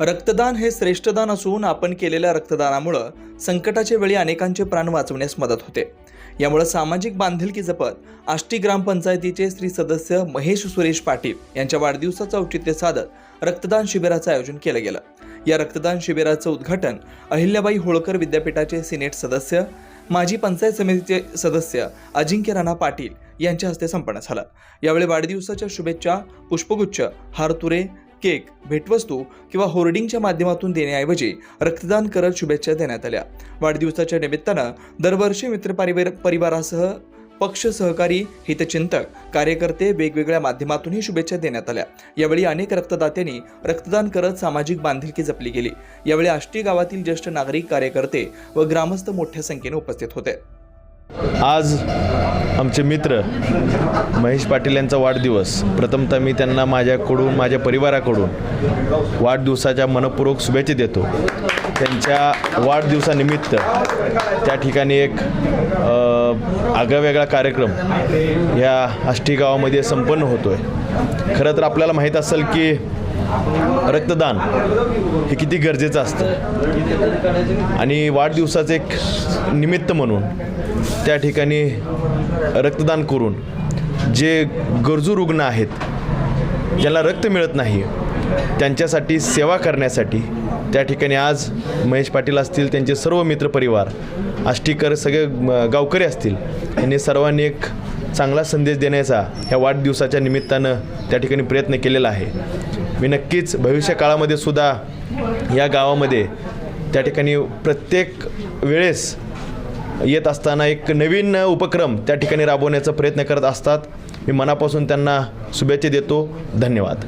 रक्तदान हे श्रेष्ठदान असून आपण केलेल्या रक्तदानामुळं संकटाच्या वेळी अनेकांचे प्राण वाचवण्यास मदत होते. यामुळे सामाजिक बांधिलकी जपत आष्टी ग्रामपंचायतीचे श्री सदस्य महेश सुरेश पाटील यांच्या वाढदिवसाचं औचित्य साधत रक्तदान शिबिराचं आयोजन केलं गेलं. या रक्तदान शिबिराचं उद्घाटन अहिल्याबाई होळकर विद्यापीठाचे सिनेट सदस्य माजी पंचायत समितीचे सदस्य अजिंक्य राणा पाटील यांच्या हस्ते संपन्न झालं. यावेळी वाढदिवसाच्या शुभेच्छा पुष्पगुच्छ हारतुरे केक भेटवस्तू किंवा होर्डिंगच्या माध्यमातून देण्याऐवजी रक्तदान करत शुभेच्छा देण्यात आल्या. वाढदिवसाच्या निमित्तानं दरवर्षी मित्रपरिवार परिवारासह पक्ष सहकारी हितचिंतक कार्यकर्ते वेगवेगळ्या माध्यमातूनही शुभेच्छा देण्यात आल्या. यावेळी अनेक रक्तदात्यांनी रक्तदान करत सामाजिक बांधिलकी जपली गेली. यावेळी आष्टी गावातील ज्येष्ठ नागरिक कार्यकर्ते व ग्रामस्थ मोठ्या संख्येने उपस्थित होते. आज आमचे मित्र महेश पाटील यांचा वाढदिवस. प्रथमतः मी त्यांना माझ्याकडून माझ्या परिवाराकडून वाढदिवसाच्या मनपूर्वक शुभेच्छा देतो. त्यांच्या वाढदिवसानिमित्त त्या ठिकाणी एक आगळावेगळा कार्यक्रम या आष्टी गावामध्ये संपन्न होतो आहे खरं तर आपल्याला माहीत असेल की रक्तदान हे किती गरजेचं असतं. आणि वाढदिवसाचं एक निमित्त म्हणून त्या ठिकाणी रक्तदान करून जे गरजू रुग्ण आहेत ज्यांना रक्त मिळत नाही त्यांच्यासाठी सेवा करण्यासाठी त्या ठिकाणी आज महेश पाटील असतील त्यांचे सर्व मित्रपरिवार आष्टीकर सगळे म, गावकरी असतील यांनी सर्वांनी एक चांगला संदेश देण्याचा ह्या वाढदिवसाच्या निमित्तानं त्या ठिकाणी प्रयत्न केलेला आहे. मी नक्कीच भविष्य काळामध्ये सुद्धा या गावामध्ये त्या ठिकाणी प्रत्येक वेळेस येत असताना एक नवीन उपक्रम त्या ठिकाणी राबवण्याचा प्रयत्न करत असतात. मी मनापासून त्यांना शुभेच्छा देतो. धन्यवाद.